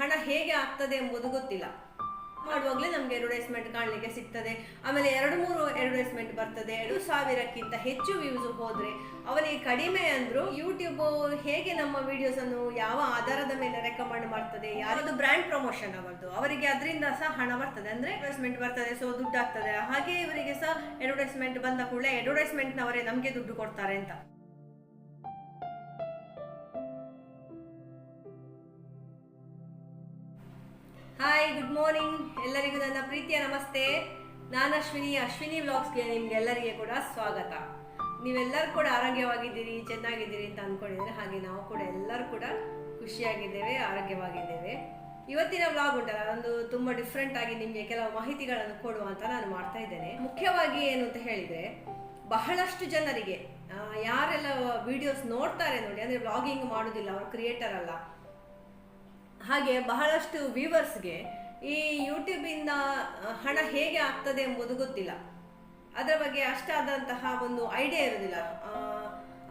ಹಣ ಹೇಗೆ ಆಗ್ತದೆ ಎಂಬುದು ಗೊತ್ತಿಲ್ಲ. ಮಾಡುವಾಗಲೇ ನಮಗೆ ಅಡ್ವರ್ಟೈಸ್ಮೆಂಟ್ ಕಾಣಲಿಕ್ಕೆ ಸಿಗ್ತದೆ. ಆಮೇಲೆ ಎರಡು ಮೂರು ಅಡ್ವರ್ಟೈಸ್ಮೆಂಟ್ ಬರ್ತದೆ. ಎರಡು ಸಾವಿರಕ್ಕಿಂತ ಹೆಚ್ಚು ವ್ಯೂಸ್ ಹೋದ್ರೆ ಅವನಿಗೆ ಕಡಿಮೆ ಅಂದ್ರು ಯೂಟ್ಯೂಬ್ ಹೇಗೆ ನಮ್ಮ ವಿಡಿಯೋಸ್ ಅನ್ನು ಯಾವ ಆಧಾರದ ಮೇಲೆ ರೆಕಮೆಂಡ್ ಮಾಡ್ತದೆ ಯಾರದು ಬ್ರ್ಯಾಂಡ್ ಪ್ರಮೋಷನ್ ಅವರದು ಅವರಿಗೆ ಅದರಿಂದ ಸಹ ಹಣ ಬರ್ತದೆ. ಅಂದ್ರೆ ಅಡ್ವರ್ಟೈಸ್ಮೆಂಟ್ ಬರ್ತದೆ ಸೊ ದುಡ್ಡು ಆಗ್ತದೆ. ಹಾಗೆ ಇವರಿಗೆ ಸಹ ಅಡ್ವರ್ಟೈಸ್ಮೆಂಟ್ ಬಂದ ಕೂಡಲೇ ಅಡ್ವರ್ಟೈಸ್ಮೆಂಟ್ನವರೇ ನಮಗೆ ದುಡ್ಡು ಕೊಡ್ತಾರೆ ಅಂತ. ಹಾಯ್ ಗುಡ್ ಮಾರ್ನಿಂಗ್ ಎಲ್ಲರಿಗೂ ನನ್ನ ಪ್ರೀತಿಯ ನಮಸ್ತೆ. ನಾನು ಅಶ್ವಿನಿ. ಅಶ್ವಿನಿ ವ್ಲಾಗ್ಸ್ಗೆ ನಿಮ್ಗೆಲ್ಲರಿಗೆ ಕೂಡ ಸ್ವಾಗತ. ನೀವೆಲ್ಲರೂ ಕೂಡ ಆರೋಗ್ಯವಾಗಿದ್ದೀರಿ, ಚೆನ್ನಾಗಿದ್ದೀರಿ ಅಂತ ಅಂದ್ಕೊಂಡಿದ್ರೆ ಹಾಗೆ ನಾವು ಕೂಡ ಎಲ್ಲರೂ ಕೂಡ ಖುಷಿಯಾಗಿದ್ದೇವೆ, ಆರೋಗ್ಯವಾಗಿದ್ದೇವೆ. ಇವತ್ತಿನ ವ್ಲಾಗ್ ಉಂಟಲ್ಲ ಒಂದು ತುಂಬ ಡಿಫ್ರೆಂಟ್ ಆಗಿ ನಿಮಗೆ ಕೆಲವು ಮಾಹಿತಿಗಳನ್ನು ಕೊಡುವ ಅಂತ ನಾನು ಮಾಡ್ತಾ ಇದ್ದೇನೆ. ಮುಖ್ಯವಾಗಿ ಏನು ಅಂತ ಹೇಳಿದರೆ, ಬಹಳಷ್ಟು ಜನರಿಗೆ ಯಾರೆಲ್ಲ ವಿಡಿಯೋಸ್ ನೋಡ್ತಾರೆ ನೋಡಿ, ಅಂದರೆ ವ್ಲಾಗಿಂಗ್ ಮಾಡೋದಿಲ್ಲ, ಅವರು ಕ್ರಿಯೇಟರ್ ಅಲ್ಲ ಹಾಗೆ ಬಹಳಷ್ಟು ವ್ಯೂವರ್ಸ್ಗೆ ಈ ಯೂಟ್ಯೂಬಿಂದ ಹಣ ಹೇಗೆ ಆಗ್ತದೆ ಎಂಬುದು ಗೊತ್ತಿಲ್ಲ. ಅದರ ಬಗ್ಗೆ ಅಷ್ಟಾದಂತಹ ಒಂದು ಐಡಿಯಾ ಇರೋದಿಲ್ಲ.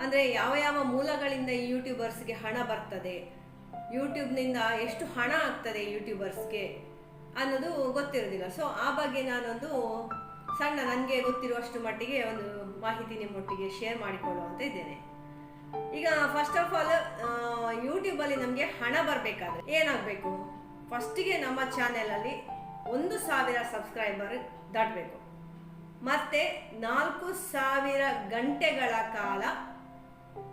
ಅಂದರೆ ಯಾವ ಯಾವ ಮೂಲಗಳಿಂದ ಈ ಯೂಟ್ಯೂಬರ್ಸ್ಗೆ ಹಣ ಬರ್ತದೆ, ಯೂಟ್ಯೂಬ್ನಿಂದ ಎಷ್ಟು ಹಣ ಆಗ್ತದೆ ಯೂಟ್ಯೂಬರ್ಸ್ಗೆ ಅನ್ನೋದು ಗೊತ್ತಿರೋದಿಲ್ಲ. ಸೊ ಆ ಬಗ್ಗೆ ನಾನೊಂದು ಸಣ್ಣ, ನನಗೆ ಗೊತ್ತಿರುವಷ್ಟು ಮಟ್ಟಿಗೆ ಒಂದು ಮಾಹಿತಿ ನಿಮ್ಮೊಟ್ಟಿಗೆ ಶೇರ್ ಮಾಡಿಕೊಳ್ಳುವಂತ ಇದ್ದೇನೆ. ಈಗ ಫಸ್ಟ್ ಆಫ್ ಆಲ್ ಯೂಟ್ಯೂಬಲ್ಲಿ ನಮಗೆ ಹಣ ಬರಬೇಕಾದ್ರೆ ಏನಾಗಬೇಕು? ಫಸ್ಟಿಗೆ ನಮ್ಮ ಚಾನೆಲಲ್ಲಿ ಒಂದು ಸಾವಿರ ಸಬ್ಸ್ಕ್ರೈಬರ್ ದಾಟಬೇಕು ಮತ್ತೆ ನಾಲ್ಕು ಸಾವಿರ ಗಂಟೆಗಳ ಕಾಲ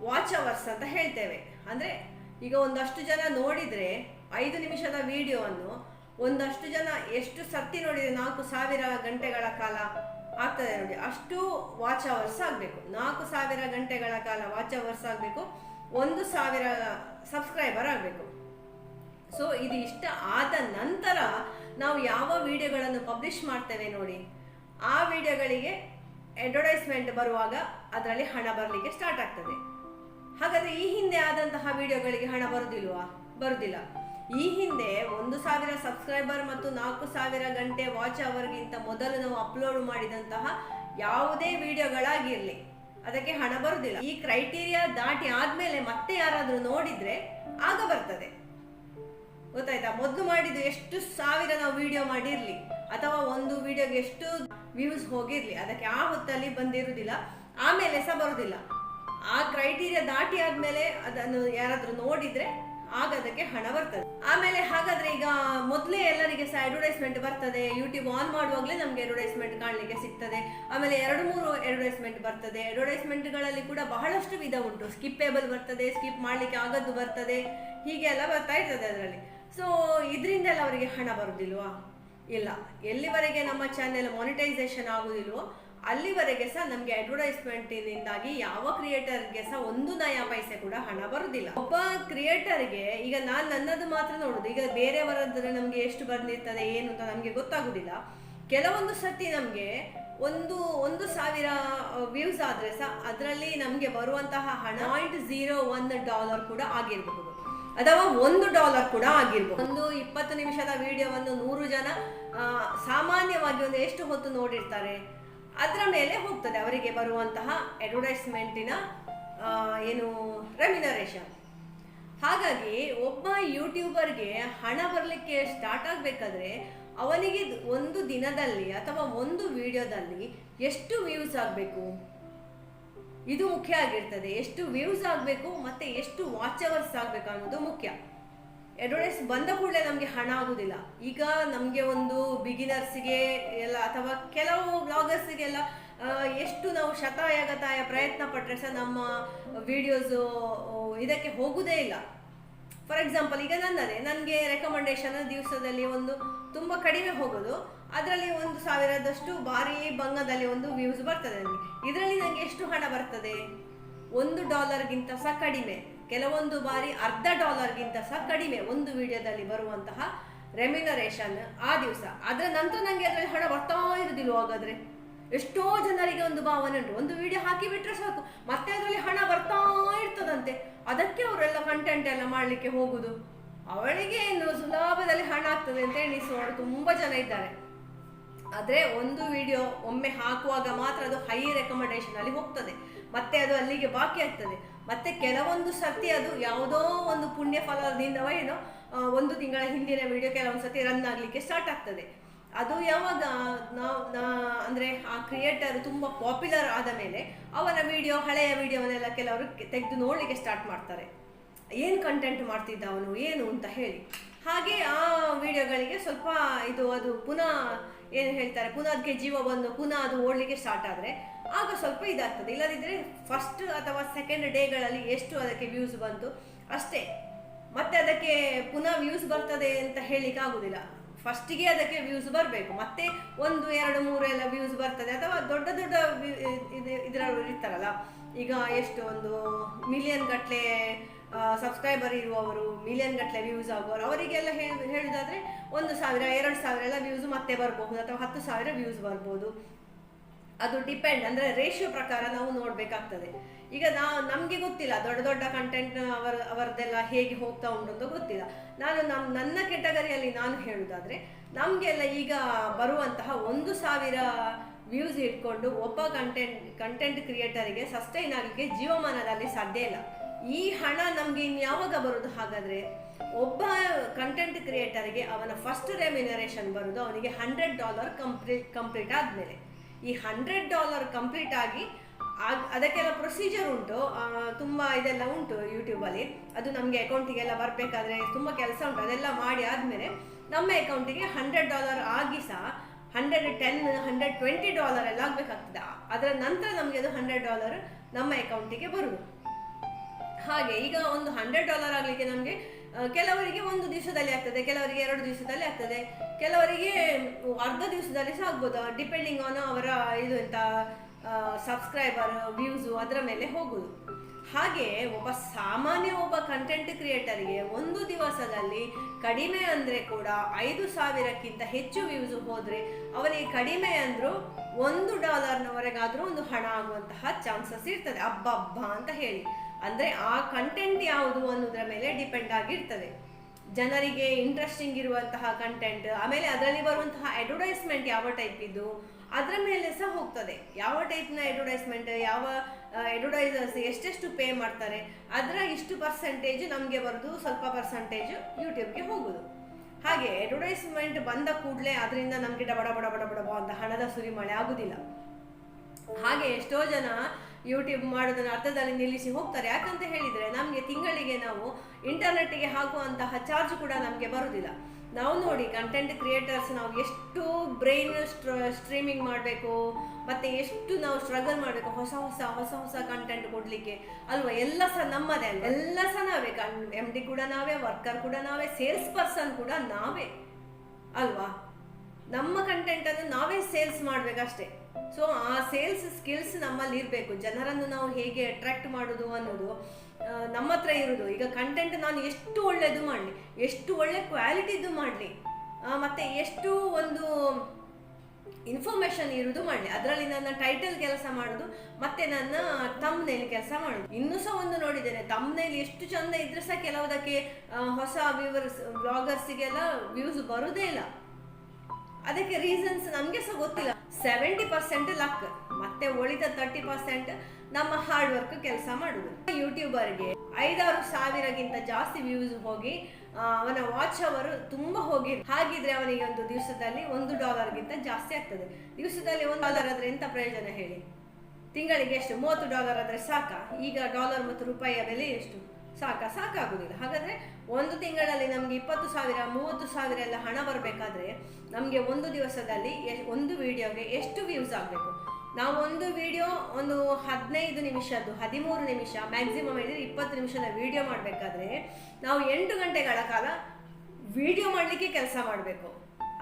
ವಾಚ್ ಅವರ್ಸ್ ಅಂತ ಹೇಳ್ತೇವೆ. ಅಂದ್ರೆ ಈಗ ಒಂದಷ್ಟು ಜನ ನೋಡಿದ್ರೆ ಐದು ನಿಮಿಷದ ವಿಡಿಯೋವನ್ನು ಒಂದಷ್ಟು ಜನ ಎಷ್ಟು ಸತ್ತಿ ನೋಡಿದರೆ ನಾಲ್ಕು ಸಾವಿರ ಗಂಟೆಗಳ ಕಾಲ ಆಗ್ತದೆ ನೋಡಿ. ಅಷ್ಟು ವಾಚ್ ಅವರ್ಸ್ ಆಗಬೇಕು. ನಾಲ್ಕು ಸಾವಿರ ಗಂಟೆಗಳ ಕಾಲ ವಾಚ್ ಅವರ್ಸ್ ಆಗಬೇಕು. ಒಂದು ಸಾವಿರ ಸಬ್ಸ್ಕ್ರೈಬರ್ ಆಗಬೇಕು. ಸೊ ಇದು ಇಷ್ಟ ಆದ ನಂತರ ನಾವು ಯಾವ ವಿಡಿಯೋಗಳನ್ನು ಪಬ್ಲಿಷ್ ಮಾಡ್ತೇವೆ ನೋಡಿ. ಆ ವಿಡಿಯೋಗಳಿಗೆ ಅಡ್ವರ್ಟೈಸ್ಮೆಂಟ್ ಬರುವಾಗ ಅದರಲ್ಲಿ ಹಣ ಬರಲಿಕ್ಕೆ ಸ್ಟಾರ್ಟ್ ಆಗ್ತದೆ. ಹಾಗಾದರೆ ಈ ಹಿಂದೆ ಆದಂತಹ ವಿಡಿಯೋಗಳಿಗೆ ಹಣ ಬರುದಿಲ್ವಾ? ಬರುದಿಲ್ಲ. ಈ ಹಿಂದೆ ಒಂದು ಸಾವಿರ ಸಬ್ಸ್ಕ್ರೈಬರ್ ಮತ್ತು ನಾಲ್ಕು ಸಾವಿರ ಗಂಟೆ ವಾಚ್ ಅವರ್ಗಿಂತ ಮೊದಲು ನಾವು ಅಪ್ಲೋಡ್ ಮಾಡಿದಂತಹ ಯಾವುದೇ ವಿಡಿಯೋಗಳಾಗಿರ್ಲಿ. ಅದಕ್ಕೆ ಹಣ ಬರುದಿಲ್ಲ. ಈ ಕ್ರೈಟೀರಿಯಾ ದಾಟಿ ಆದ್ಮೇಲೆ ಮತ್ತೆ ಯಾರಾದ್ರೂ ನೋಡಿದ್ರೆ ಆಗ ಬರ್ತದೆ. ಗೊತ್ತಾಯ್ತಾ? ಮೊದಲು ಮಾಡಿದ್ದು ಎಷ್ಟು ಸಾವಿರ ನಾವು ವಿಡಿಯೋ ಮಾಡಿರ್ಲಿ, ಅಥವಾ ಒಂದು ವಿಡಿಯೋಗೆ ಎಷ್ಟು ವ್ಯೂಸ್ ಹೋಗಿರ್ಲಿ, ಅದಕ್ಕೆ ಆ ಹೊತ್ತಲ್ಲಿ ಬಂದಿರುವುದಿಲ್ಲ ಆಮೇಲೆ ಸಹ ಬರುವುದಿಲ್ಲ ಆ ಕ್ರೈಟೀರಿಯಾ ದಾಟಿ ಆದ್ಮೇಲೆ ಅದನ್ನು ಯಾರಾದರೂ ನೋಡಿದ್ರೆ ಆಗ ಅದಕ್ಕೆ ಹಣ ಬರ್ತದೆ. ಆಮೇಲೆ ಹಾಗಾದ್ರೆ ಈಗ ಮೊದಲೇ ಎಲ್ಲರಿಗೆ ಸಹ ಅಡ್ವರ್ಟೈಸ್ಮೆಂಟ್ ಬರ್ತದೆ. ಯೂಟ್ಯೂಬ್ ಆನ್ ಮಾಡುವಾಗಲೇ ನಮಗೆ ಅಡ್ವರ್ಟೈಸ್ಮೆಂಟ್ ಕಾಣಲಿಕ್ಕೆ ಸಿಗ್ತದೆ. ಆಮೇಲೆ ಎರಡು ಮೂರು ಅಡ್ವರ್ಟೈಸ್ಮೆಂಟ್ ಬರ್ತದೆ. ಅಡ್ವರ್ಟೈಸ್ಮೆಂಟ್ಗಳಲ್ಲಿ ಕೂಡ ಬಹಳಷ್ಟು ವಿಧ ಉಂಟು. ಸ್ಕಿಪ್ಪೇಬಲ್ ಬರ್ತದೆ ಸ್ಕಿಪ್ ಮಾಡ್ಲಿಕ್ಕೆ ಆಗದ್ದು ಬರ್ತದೆ. ಹೀಗೆ ಎಲ್ಲ ಬರ್ತಾ ಇರ್ತದೆ ಅದರಲ್ಲಿ. ಸೊ ಇದರಿಂದೆಲ್ಲ ಅವರಿಗೆ ಹಣ ಬರುದಿಲ್ವಾ? ಇಲ್ಲ. ಎಲ್ಲಿವರೆಗೆ ನಮ್ಮ ಚಾನೆಲ್ ಮಾನಿಟೈಸೇಷನ್ ಆಗುದಿಲ್ವೋ ಅಲ್ಲಿವರೆಗೆ ಸಹ ನಮಗೆ ಅಡ್ವರ್ಟೈಸ್ಮೆಂಟಿನಿಂದಾಗಿ ಯಾವ ಕ್ರಿಯೇಟರ್ಗೆ ಸಹ ಒಂದು ನಯ ಪೈಸೆ ಕೂಡ ಹಣ ಬರುದಿಲ್ಲ. ಒಬ್ಬ ಕ್ರಿಯೇಟರ್ಗೆ ಈಗ ನಾನು ನನ್ನದು ಮಾತ್ರ ನೋಡುದು, ಈಗ ಬೇರೆಯವರದ್ರೆ ನಮ್ಗೆ ಎಷ್ಟು ಬಂದಿರ್ತದೆ, ಏನು ಅಂತ ನಮ್ಗೆ ಗೊತ್ತಾಗುದಿಲ್ಲ. ಕೆಲವೊಂದು ಸತಿ ನಮ್ಗೆ ಒಂದು ಒಂದು ಸಾವಿರ ವ್ಯೂಸ್ ಆದ್ರೆ ಸಹ ಅದರಲ್ಲಿ ನಮ್ಗೆ ಬರುವಂತಹ ಹಣ ಪಾಯಿಂಟ್ ಝೀರೋ ಒನ್ ಡಾಲರ್ ಕೂಡ ಆಗಿರಬಹುದು. ಅಥವಾ ಒಂದು ಡಾಲರ್ ಕೂಡ ಆಗಿರ್ಬೋದು ಒಂದು ಇಪ್ಪತ್ತು ನಿಮಿಷದ ವಿಡಿಯೋವನ್ನು ನೂರು ಜನ ಸಾಮಾನ್ಯವಾಗಿ ಒಂದು ಎಷ್ಟು ಹೊತ್ತು ನೋಡಿರ್ತಾರೆ? ಅದರ ಮೇಲೆ ಹೋಗ್ತದೆ ಅವರಿಗೆ ಬರುವಂತಹ ಅಡ್ವರ್ಟೈಸ್ಮೆಂಟಿನ ಏನು ರೆಮ್ಯುನರೇಷನ್ ಹಾಗಾಗಿ ಒಬ್ಬ ಯೂಟ್ಯೂಬರ್ಗೆ ಹಣ ಬರಲಿಕ್ಕೆ ಸ್ಟಾರ್ಟ್ ಆಗಬೇಕಾದ್ರೆ ಅವನಿಗೆ ಒಂದು ದಿನದಲ್ಲಿ ಅಥವಾ ಒಂದು ವಿಡಿಯೋದಲ್ಲಿ ಎಷ್ಟು ವ್ಯೂಸ್ ಆಗಬೇಕು? ಇದು ಮುಖ್ಯ ಆಗಿರ್ತದೆ. ಎಷ್ಟು ವ್ಯೂಸ್ ಆಗಬೇಕು ಮತ್ತೆ ಎಷ್ಟು ವಾಚ್ ಅವರ್ಸ್ ಆಗಬೇಕು ಅನ್ನೋದು ಮುಖ್ಯ. ಅಡ್ವರ್ಟೈಸ್ ಬಂದ ಕೂಡಲೇ ನಮಗೆ ಹಣ ಆಗುದಿಲ್ಲ. ಈಗ ನಮಗೆ ಒಂದು ಬಿಗಿನರ್ಸ್ಗೆ ಎಲ್ಲ ಅಥವಾ ಕೆಲವು ಬ್ಲಾಗರ್ಸ್ಗೆಲ್ಲ ಎಷ್ಟು ನಾವು ಶತಾಯಗತಾಯ ಪ್ರಯತ್ನ ಪಟ್ಟರೆ ಸಹ ನಮ್ಮ ವಿಡಿಯೋಸ್ ಇದಕ್ಕೆ ಹೋಗುದೇ ಇಲ್ಲ. ಫಾರ್ ಎಕ್ಸಾಂಪಲ್ ಈಗ ನನ್ನದೇ, ನನಗೆ ರೆಕಮೆಂಡೇಶನ್ ದಿವಸದಲ್ಲಿ ಒಂದು ತುಂಬ ಕಡಿಮೆ ಹೋಗೋದು. ಅದರಲ್ಲಿ ಒಂದು ಸಾವಿರದಷ್ಟು ಭಾರಿ ಭಂಗದಲ್ಲಿ ಒಂದು ವ್ಯೂಸ್ ಬರ್ತದೆ ನನಗೆ. ಇದರಲ್ಲಿ ನನಗೆ ಎಷ್ಟು ಹಣ ಬರ್ತದೆ? ಒಂದು ಡಾಲರ್ಗಿಂತ ಸಹ ಕಡಿಮೆ. ಕೆಲವೊಂದು ಬಾರಿ ಅರ್ಧ ಡಾಲರ್ಗಿಂತ ಸಹ ಕಡಿಮೆ ಒಂದು ವಿಡಿಯೋದಲ್ಲಿ ಬರುವಂತಹ ರೆಮ್ಯುನರೇಷನ್ ಆ ದಿವಸ. ಅದರ ನಂತರ ನನಗೆ ಅದರಲ್ಲಿ ಹಣ ಬರ್ತಾ ಇರುವುದಿಲ್ಲ ಹಾಗಾದ್ರೆ. ಎಷ್ಟೋ ಜನರಿಗೆ ಒಂದು ಭಾವನೆ ಉಂಟು. ಒಂದು ವಿಡಿಯೋ ಹಾಕಿ ಬಿಟ್ರೆ ಸಾಕು. ಮತ್ತೆ ಅದರಲ್ಲಿ ಹಣ ಬರ್ತಾ ಇರ್ತದಂತೆ. ಅದಕ್ಕೆ ಅವರೆಲ್ಲ ಕಂಟೆಂಟ್ ಎಲ್ಲ ಮಾಡಲಿಕ್ಕೆ ಹೋಗುದು. ಅವಳಿಗೆ ಏನು ಸುಲಭದಲ್ಲಿ ಹಣ ಆಗ್ತದೆ ಅಂತ ಎಣಿಸುವವರು ತುಂಬಾ ಜನ ಇದ್ದಾರೆ. ಆದ್ರೆ ಒಂದು ವಿಡಿಯೋ ಒಮ್ಮೆ ಹಾಕುವಾಗ ಮಾತ್ರ ಅದು ಹೈ ರೆಕಮೆಂಡೇಶನ್ ಅಲ್ಲಿ ಹೋಗ್ತದೆ. ಮತ್ತೆ ಅದು ಅಲ್ಲಿಗೆ ಬಾಕಿ ಆಗ್ತದೆ. ಮತ್ತೆ ಕೆಲವೊಂದು ಸರ್ತಿ ಅದು ಯಾವುದೋ ಒಂದು ಪುಣ್ಯ ಫಲದಿಂದವ ಏನೋ ಒಂದು ತಿಂಗಳ ಹಿಂದಿನ ವಿಡಿಯೋ ಕೆಲವೊಂದು ಸರ್ತಿ ರನ್ ಆಗಲಿಕ್ಕೆ ಸ್ಟಾರ್ಟ್ ಆಗ್ತದೆ. ಅದು ಯಾವಾಗ ನಾವು ಅಂದರೆ ಆ ಕ್ರಿಯೇಟರ್ ತುಂಬ ಪಾಪ್ಯುಲರ್ ಆದ ಮೇಲೆ ಅವರ ವಿಡಿಯೋ ಹಳೆಯ ವಿಡಿಯೋವನ್ನೆಲ್ಲ ಕೆಲವರು ತೆಗೆದು ನೋಡಲಿಕ್ಕೆ ಸ್ಟಾರ್ಟ್ ಮಾಡ್ತಾರೆ. ಏನು ಕಂಟೆಂಟ್ ಮಾಡ್ತಿದ್ದ ಅವನು, ಏನು ಅಂತ ಹೇಳಿ. ಹಾಗೆ ಆ ವಿಡಿಯೋಗಳಿಗೆ ಸ್ವಲ್ಪ ಇದು, ಅದು ಪುನಃ ಏನು ಹೇಳ್ತಾರೆ, ಪುನಃ ಅದಕ್ಕೆ ಜೀವ ಬಂದು ಪುನಃ ಅದು ಓಡಲಿಕ್ಕೆ ಸ್ಟಾರ್ಟ್ ಆದರೆ ಆಗ ಸ್ವಲ್ಪ ಇದಾಗ್ತದೆ. ಇಲ್ಲದಿದ್ದರೆ ಫಸ್ಟ್ ಅಥವಾ ಸೆಕೆಂಡ್ ಡೇಗಳಲ್ಲಿ ಎಷ್ಟು ಅದಕ್ಕೆ ವ್ಯೂಸ್ ಬಂತು? ಅಷ್ಟೇ. ಮತ್ತೆ ಅದಕ್ಕೆ ಪುನಃ ವ್ಯೂಸ್ ಬರ್ತದೆ ಅಂತ ಹೇಳಲಿಕ್ಕೆ ಆಗುದಿಲ್ಲ. ಫಸ್ಟಿಗೆ ಅದಕ್ಕೆ ವ್ಯೂಸ್ ಬರಬೇಕು. ಮತ್ತೆ ಒಂದು, ಎರಡು, ಮೂರು ಎಲ್ಲ ವ್ಯೂಸ್ ಬರ್ತದೆ. ಅಥವಾ ದೊಡ್ಡ ದೊಡ್ಡ ಇದರ ಇರ್ತಾರಲ್ಲ. ಈಗ ಎಷ್ಟು ಒಂದು ಮಿಲಿಯನ್ ಗಟ್ಟಲೆ ಸಬ್ಸ್ಕ್ರೈಬರ್ ಇರುವವರು ಮಿಲಿಯನ್ ಗಟ್ಟಲೆ ವ್ಯೂಸ್ ಆಗುವವರು, ಅವರಿಗೆಲ್ಲ ಹೇಳಿ, ಹೇಳುದಾದ್ರೆ ಒಂದು ಸಾವಿರ, ಎರಡು ಸಾವಿರ ಎಲ್ಲ ವ್ಯೂಸ್ ಮತ್ತೆ ಬರಬಹುದು. ಅಥವಾ ಹತ್ತು ಸಾವಿರ ವ್ಯೂಸ್ ಬರ್ಬೋದು. ಅದು ಡಿಪೆಂಡ್ ಅಂದ್ರೆ ರೇಷಿಯೋ ಪ್ರಕಾರ ನಾವು ನೋಡ್ಬೇಕಾಗ್ತದೆ. ಈಗ ನಾ, ನಮಗೆ ಗೊತ್ತಿಲ್ಲ, ದೊಡ್ಡ ದೊಡ್ಡ ಕಂಟೆಂಟ್ ಅವರ ಅವರದೆಲ್ಲ ಹೇಗೆ ಹೋಗ್ತಾ ಉಂಟು ಅಂತ ಗೊತ್ತಿಲ್ಲ. ನಾನು ನಮ್, ನನ್ನ ಕೆಟಗರಿಯಲ್ಲಿ ನಾನು ಹೇಳುದಾದ್ರೆ, ನಮಗೆಲ್ಲ ಈಗ ಬರುವಂತಹ ಒಂದು ಸಾವಿರ ವ್ಯೂಸ್ ಇಟ್ಕೊಂಡು ಒಬ್ಬ ಕಂಟೆಂಟ್ ಕಂಟೆಂಟ್ ಕ್ರಿಯೇಟರಿಗೆ ಸಸ್ಟೈನ್ ಆಗಲಿಕ್ಕೆ ಜೀವಮಾನದಲ್ಲಿ ಸಾಧ್ಯ ಇಲ್ಲ. ಈ ಹಣ ನಮ್ಗೆ ಇನ್ಯಾವಾಗ ಬರುದು? ಹಾಗಾದ್ರೆ ಒಬ್ಬ ಕಂಟೆಂಟ್ ಕ್ರಿಯೇಟರ್ಗೆ ಅವನ ಫಸ್ಟ್ ರೆಮ್ಯುನರೇಷನ್ ಬರುದು, ಅವನಿಗೆ ಹಂಡ್ರೆಡ್ ಡಾಲರ್ ಕಂಪ್ಲೀಟ್ ಕಂಪ್ಲೀಟ್ ಆದ್ಮೇಲೆ. ಈ ಹಂಡ್ರೆಡ್ ಡಾಲರ್ ಕಂಪ್ಲೀಟ್ ಆಗಿ ಅದಕ್ಕೆಲ್ಲ ಪ್ರೊಸೀಜರ್ ಉಂಟು. ತುಂಬಾ ಇದೆಲ್ಲ ಉಂಟು ಯೂಟ್ಯೂಬಲ್ಲಿ ಅದು ನಮಗೆ ಅಕೌಂಟಿಗೆಲ್ಲ ಬರಬೇಕಾದ್ರೆ ತುಂಬ ಕೆಲಸ ಉಂಟು. ಅದೆಲ್ಲ ಮಾಡಿ ಆದಮೇಲೆ ನಮ್ಮ ಅಕೌಂಟಿಗೆ ಹಂಡ್ರೆಡ್ ಡಾಲರ್ ಆಗಿ ಸಹ hundred ten hundred twenty dollar ಎಲ್ಲ ಆಗಬೇಕಾಗ್ತದೆ. ಅದರ ನಂತರ ನಮಗೆ ಅದು ಹಂಡ್ರೆಡ್ ಡಾಲರ್ ನಮ್ಮ ಅಕೌಂಟಿಗೆ ಬರುವುದು ಹಾಗೆ ಈಗ ಒಂದು ಹಂಡ್ರೆಡ್ ಡಾಲರ್ ಆಗಲಿಕ್ಕೆ ನಮಗೆ ಕೆಲವರಿಗೆ ಒಂದು ದಿವಸದಲ್ಲಿ ಆಗ್ತದೆ, ಕೆಲವರಿಗೆ ಎರಡು ದಿವಸದಲ್ಲಿ ಆಗ್ತದೆ, ಕೆಲವರಿಗೆ ಅರ್ಧ ದಿವಸದಲ್ಲಿ ಸಹ ಆಗ್ಬೋದು ಡಿಪೆಂಡಿಂಗ್ ಆನ್ ಅವರ ಇದು ಎಂತ ಸಬ್ಸ್ಕ್ರೈಬರ್ ವ್ಯೂಸು ಅದರ ಮೇಲೆ ಹೋಗುದು. ಹಾಗೆ ಒಬ್ಬ ಸಾಮಾನ್ಯ ಒಬ್ಬ ಕಂಟೆಂಟ್ ಕ್ರಿಯೇಟರ್ಗೆ ಒಂದು ದಿವಸದಲ್ಲಿ ಕಡಿಮೆ ಅಂದರೆ ಕೂಡ ಐದು ಸಾವಿರಕ್ಕಿಂತ ಹೆಚ್ಚು ವ್ಯೂಸ್ ಹೋದರೆ ಅವರಿಗೆ ಕಡಿಮೆ ಅಂದರೂ ಒಂದು ಡಾಲರ್ನವರೆಗಾದರೂ ಒಂದು ಹಣ ಆಗುವಂತಹ ಚಾನ್ಸಸ್ ಇರ್ತದೆ. ಅಬ್ಬಬ್ಬ ಅಂತ ಹೇಳಿ. ಅಂದರೆ ಆ ಕಂಟೆಂಟ್ ಯಾವುದು ಅನ್ನೋದ್ರ ಮೇಲೆ ಡಿಪೆಂಡ್ ಆಗಿರ್ತದೆ. ಜನರಿಗೆ ಇಂಟ್ರೆಸ್ಟಿಂಗ್ ಇರುವಂತಹ ಕಂಟೆಂಟ್ ಆಮೇಲೆ ಅದರಲ್ಲಿ ಬರುವಂತಹ ಅಡ್ವರ್ಟೈಸ್ಮೆಂಟ್ ಯಾವ ಟೈಪ್ ಇದ್ದು ಅದರ ಮೇಲೆ ಸಹ ಹೋಗ್ತದೆ. ಯಾವ ಟೈಪ್ನ ಅಡ್ವರ್ಟೈಸ್ಮೆಂಟ್ ಯಾವ ಅಡ್ವರ್ಟೈಸರ್ಸ್ ಎಷ್ಟೆಷ್ಟು ಪೇ ಮಾಡ್ತಾರೆ, ಅದರ ಇಷ್ಟು ಪರ್ಸೆಂಟೇಜ್ ನಮಗೆ ಬರೋದು, ಸ್ವಲ್ಪ ಪರ್ಸೆಂಟೇಜ್ ಯೂಟ್ಯೂಬ್ಗೆ ಹೋಗೋದು. ಹಾಗೆ ಅಡ್ವರ್ಟೈಸ್ಮೆಂಟ್ ಬಂದ ಕೂಡಲೇ ಅದರಿಂದ ನಮಗೆ ಡಬಡ ಬಡ ಬಡ ಬಡ ಅಂತ ಹಣದ ಸುರಿಮಳೆ ಆಗುದಿಲ್ಲ. ಹಾಗೆ ಎಷ್ಟೋ ಜನ ಯೂಟ್ಯೂಬ್ ಮಾಡೋದನ್ನು ಅರ್ಧದಲ್ಲಿ ನಿಲ್ಲಿಸಿ ಹೋಗ್ತಾರೆ. ಯಾಕಂತ ಹೇಳಿದರೆ ನಮಗೆ ತಿಂಗಳಿಗೆ ನಾವು ಇಂಟರ್ನೆಟ್ಗೆ ಹಾಕುವಂತಹ ಚಾರ್ಜ್ ಕೂಡ ನಮಗೆ ಬರುವುದಿಲ್ಲ ನಾವು ನೋಡಿ ಕಂಟೆಂಟ್ ಕ್ರಿಯೇಟರ್ಸ್ ನಾವು ಎಷ್ಟು ಬ್ರೈನ್ ಸ್ಟ್ರೀಮಿಂಗ್ ಮಾಡಬೇಕು, ಮತ್ತೆ ಎಷ್ಟು ನಾವು ಸ್ಟ್ರಗಲ್ ಮಾಡಬೇಕು ಹೊಸ ಹೊಸ ಹೊಸ ಹೊಸ ಕಂಟೆಂಟ್ ಕೊಡಲಿಕ್ಕೆ. ಅಲ್ವಾ? ಎಲ್ಲ ಸಹ ನಮ್ಮದೇ ಅಲ್ಲ ಎಲ್ಲ ಸಹ ನಾವೇ. ಎಂ ಡಿ ಕೂಡ ನಾವೇ ವರ್ಕರ್ ಕೂಡ ನಾವೇ ಸೇಲ್ಸ್ ಪರ್ಸನ್ ಕೂಡ ನಾವೇ. ಅಲ್ವಾ? ನಮ್ಮ ಕಂಟೆಂಟನ್ನು ನಾವೇ ಸೇಲ್ಸ್ ಮಾಡ್ಬೇಕಷ್ಟೇ. ಸೊ ಆ ಸೇಲ್ಸ್ ಸ್ಕಿಲ್ಸ್ ನಮ್ಮಲ್ಲಿ ಇರಬೇಕು ಜನರನ್ನು ನಾವು ಹೇಗೆ ಅಟ್ರಾಕ್ಟ್ ಮಾಡೋದು ಅನ್ನೋದು ನಮ್ಮ ಹತ್ರ ಇರೋದು. ಈಗ ಕಂಟೆಂಟ್ ನಾನು ಎಷ್ಟು ಒಳ್ಳೇದು ಮಾಡಲಿ, ಎಷ್ಟು ಒಳ್ಳೆ ಕ್ವಾಲಿಟಿದು ಮಾಡಲಿ ಮತ್ತೆ ಎಷ್ಟು ಒಂದು ಇನ್ಫಾರ್ಮೇಶನ್ ಇರುವುದು ಮಾಡಲಿ, ಅದರಲ್ಲಿ ನನ್ನ ಟೈಟಲ್ ಕೆಲಸ ಮಾಡೋದು, ಮತ್ತೆ ನನ್ನ ತಮ್ನೇಲಿ ಕೆಲಸ ಮಾಡೋದು. ಇನ್ನೂ ಸಹ ಒಂದು ನೋಡಿದ್ದೇನೆ ತಮ್ನೇಲಿ ಎಷ್ಟು ಚಂದ ಇದ್ರೆ ಸಹ ಕೆಲವುದಕ್ಕೆ ಹೊಸ ವ್ಯೂವರ್ಸ್ ಬ್ಲಾಗರ್ಸಿಗೆಲ್ಲ ವ್ಯೂಸ್ ಬರೋದೇ ಇಲ್ಲ. ಅದಕ್ಕೆ ರೀಸನ್ಸ್ ನಮಗೆ ಸಹ ಗೊತ್ತಿಲ್ಲ. ಸೆವೆಂಟಿ ಪರ್ಸೆಂಟ್ ಲಕ್ ಮತ್ತೆ ಉಳಿದ ತರ್ಟಿ ಪರ್ಸೆಂಟ್ ನಮ್ಮ ಹಾರ್ಡ್ ವರ್ಕ್ ಕೆಲಸ ಮಾಡುದು ಯೂಟ್ಯೂಬರ್ಗೆ ಐದಾರು ಸಾವಿರಗಿಂತ ಜಾಸ್ತಿ ವ್ಯೂಸ್ ಹೋಗಿ ಅವನ ವಾಚ್ ಅವರು ತುಂಬಾ ಹೋಗಿ ಹಾಗಿದ್ರೆ ಅವನಿಗೆ ಒಂದು ದಿವಸದಲ್ಲಿ ಒಂದು ಡಾಲರ್ಗಿಂತ ಜಾಸ್ತಿ ಆಗ್ತದೆ. ದಿವಸದಲ್ಲಿ ಒಂದು ಡಾಲರ್ ಆದ್ರೆ ಎಂತ ಪ್ರಯೋಜನ ಹೇಳಿ? ತಿಂಗಳಿಗೆ ಎಷ್ಟು? ಮೂವತ್ತು ಡಾಲರ್ ಆದ್ರೆ ಸಾಕಾ? ಈಗ ಡಾಲರ್ ಮತ್ತು ರೂಪಾಯಿಯ ಬೆಲೆ ಎಷ್ಟು? ಸಾಕ ಸಾಕಾಗುದಿಲ್ಲ ಹಾಗಾದ್ರೆ ಒಂದು ತಿಂಗಳಲ್ಲಿ ನಮ್ಗೆ ಇಪ್ಪತ್ತು ಸಾವಿರ, ಮೂವತ್ತು ಸಾವಿರ ಎಲ್ಲ ಹಣ ಬರಬೇಕಾದ್ರೆ ನಮಗೆ ಒಂದು ದಿವಸದಲ್ಲಿ ಒಂದು ವಿಡಿಯೋಗೆ ಎಷ್ಟು ವ್ಯೂಸ್ ಆಗಬೇಕು? ನಾವು ಒಂದು ವಿಡಿಯೋ ಒಂದು ಹದಿನೈದು ನಿಮಿಷದ್ದು, ಹದಿಮೂರು ನಿಮಿಷ ಮ್ಯಾಕ್ಸಿಮಮ್ ಇದ್ರೆ ಇಪ್ಪತ್ತು ನಿಮಿಷದ ವಿಡಿಯೋ ಮಾಡಬೇಕಾದ್ರೆ ನಾವು ಎಂಟು ಗಂಟೆಗಳ ಕಾಲ ವಿಡಿಯೋ ಮಾಡಲಿಕ್ಕೆ ಕೆಲಸ ಮಾಡಬೇಕು.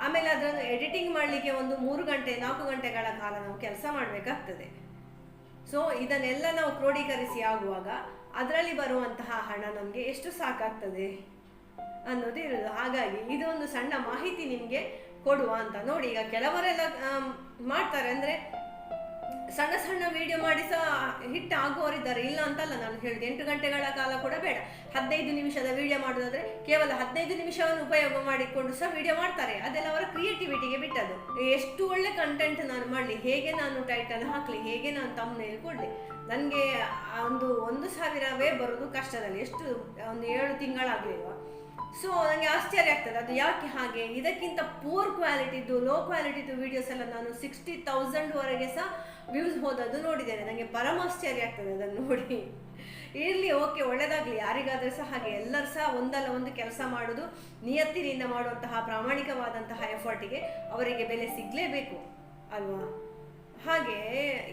ಆಮೇಲೆ ಅದನ್ನು ಎಡಿಟಿಂಗ್ ಮಾಡಲಿಕ್ಕೆ ಒಂದು ಮೂರು ಗಂಟೆ, ನಾಲ್ಕು ಗಂಟೆಗಳ ಕಾಲ ನಾವು ಕೆಲಸ ಮಾಡಬೇಕಾಗ್ತದೆ. ಸೊ ಇದನ್ನೆಲ್ಲ ನಾವು ಕ್ರೋಢೀಕರಿಸಿ ಆಗುವಾಗ ಅದರಲ್ಲಿ ಬರುವಂತಹ ಹಣ ನಮಗೆ ಎಷ್ಟು ಸಾಕಾಗ್ತದೆ ಅನ್ನೋದು ಇರೋದು. ಹಾಗಾಗಿ ಇದು ಒಂದು ಸಣ್ಣ ಮಾಹಿತಿ ನಿಮಗೆ ಕೊಡುವ ಅಂತ ನೋಡಿ. ಈಗ ಕೆಲವರೆಲ್ಲ ಮಾಡ್ತಾರೆ ಅಂದರೆ ಸಣ್ಣ ಸಣ್ಣ ವಿಡಿಯೋ ಮಾಡಿ ಸಹ ಹಿಟ್ ಆಗುವವರಿದ್ದಾರೆ. ಇಲ್ಲ ಅಂತಲ್ಲ ನಾನು ಹೇಳಿದೆ, ಎಂಟು ಗಂಟೆಗಳ ಕಾಲ ಕೂಡ ಬೇಡ. ಹದಿನೈದು ನಿಮಿಷದ ವಿಡಿಯೋ ಮಾಡೋದಾದ್ರೆ ಕೇವಲ ಹದಿನೈದು ನಿಮಿಷವನ್ನು ಉಪಯೋಗ ಮಾಡಿಕೊಂಡು ಸಹ ವಿಡಿಯೋ ಮಾಡ್ತಾರೆ. ಅದೆಲ್ಲ ಅವರ ಕ್ರಿಯೇಟಿವಿಟಿಗೆ ಬಿಟ್ಟದು ಎಷ್ಟು ಒಳ್ಳೆ ಕಂಟೆಂಟ್ ನಾನು ಮಾಡಲಿ, ಹೇಗೆ ನಾನು ಟೈಟಲ್ ಹಾಕಲಿ, ಹೇಗೆ ನಾನು ತಮ್ಮನೇಲಿ ಕೊಡಲಿ. ನನಗೆ ಒಂದು ಒಂದು ಸಾವಿರವೇ ಬರೋದು ಕಷ್ಟದಲ್ಲಿ. ಎಷ್ಟು? ಒಂದು ಏಳು ತಿಂಗಳಾಗಲಿಲ್ವ ಸೊ ನನಗೆ ಆಶ್ಚರ್ಯ ಆಗ್ತದೆ. ಅದು ಯಾಕೆ ಹಾಗೆ? ಇದಕ್ಕಿಂತ ಪೂರ್ ಕ್ವಾಲಿಟಿದು ಲೋ ಕ್ವಾಲಿಟಿದು ವಿಡಿಯೋಸ್ ಎಲ್ಲ ನಾನು ಸಿಕ್ಸ್ಟಿ ತೌಸಂಡ್ವರೆಗೆ ಸಹ ವ್ಯೂಸ್ ಹೋದದ್ದು ನೋಡಿದ್ದೇನೆ. ನನಗೆ ಪರಮ ಆಶ್ಚರ್ಯ ಆಗ್ತದೆ ಅದನ್ನು ನೋಡಿ. ಇರಲಿ ಓಕೆ ಒಳ್ಳೆಯದಾಗಲಿ ಯಾರಿಗಾದರೂ ಸಹ ಹಾಗೆ ಎಲ್ಲರೂ ಸಹ ಒಂದಲ್ಲ ಒಂದು ಕೆಲಸ ಮಾಡೋದು, ನಿಯತ್ತಿನಿಂದ ಮಾಡುವಂತಹ ಪ್ರಾಮಾಣಿಕವಾದಂತಹ ಎಫರ್ಟಿಗೆ ಅವರಿಗೆ ಬೆಲೆ ಸಿಗಲೇಬೇಕು, ಅಲ್ವಾ? ಹಾಗೆ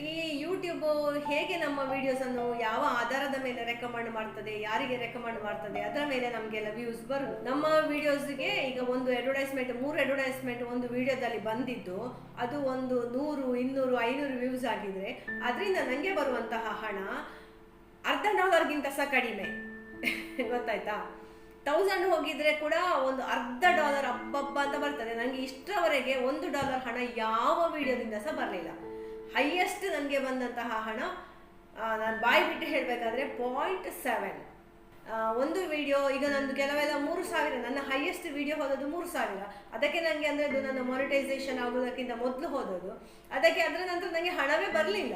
ಈ ಯೂಟ್ಯೂಬ್ ಹೇಗೆ ನಮ್ಮ ವಿಡಿಯೋಸ್ ಅನ್ನು ಯಾವ ಆಧಾರದ ಮೇಲೆ ರೆಕಮೆಂಡ್ ಮಾಡ್ತದೆ, ಯಾರಿಗೆ ರೆಕಮೆಂಡ್ ಮಾಡ್ತದೆ, ಅದರ ಮೇಲೆ ನಮಗೆಲ್ಲ ವ್ಯೂಸ್ ಬರು ನಮ್ಮ ವಿಡಿಯೋಸ್ಗೆ ಈಗ ಒಂದು ಅಡ್ವರ್ಟೈಸ್ಮೆಂಟ್ ಮೂರು ಅಡ್ವರ್ಟೈಸ್ಮೆಂಟ್ ಒಂದು ವಿಡಿಯೋದಲ್ಲಿ ಬಂದಿದ್ದು, ಅದು ಒಂದು ನೂರು, ಇನ್ನೂರು, ಐನೂರು ವ್ಯೂಸ್ ಆಗಿದ್ರೆ ಅದರಿಂದ ನನಗೆ ಬರುವಂತಹ ಹಣ ಅರ್ಧ ಡಾಲರ್ಗಿಂತ ಸಹ ಕಡಿಮೆ. ಗೊತ್ತಾಯ್ತಾ? ತೌಸಂಡ್ ಹೋಗಿದ್ರೆ ಕೂಡ ಒಂದು ಅರ್ಧ ಡಾಲರ್ ಅಬ್ಬಬ್ಬ ಅಂತ ಬರ್ತದೆ. ನನಗೆ ಇಷ್ಟರವರೆಗೆ ಒಂದು ಡಾಲರ್ ಹಣ ಯಾವ ವಿಡಿಯೋದಿಂದ ಸಹ ಬರಲಿಲ್ಲ. ಹೈಯೆಸ್ಟ್ ನನಗೆ ಬಂದಂತಹ ಹಣ ನಾನು ಬಾಯಿ ಬಿಟ್ಟು ಹೇಳಬೇಕಾದ್ರೆ ಪಾಯಿಂಟ್ ಸೆವೆನ್ ಒಂದು ವಿಡಿಯೋ ಈಗ ನಂದು ಕೆಲವೆಲ್ಲ ಮೂರು ಸಾವಿರ, ನನ್ನ ಹೈಯೆಸ್ಟ್ ವಿಡಿಯೋ ಹೋದದ್ದು ಮೂರು ಸಾವಿರ. ಅದಕ್ಕೆ ನನಗೆ ಅಂದರೆ ಅದು ನನ್ನ ಮಾನಿಟೈಸೇಷನ್ ಆಗೋದಕ್ಕಿಂತ ಮೊದಲು ಹೋದದ್ದು. ಅದಕ್ಕೆ ಅದರ ನಂತರ ನನಗೆ ಹಣವೇ ಬರಲಿಲ್ಲ.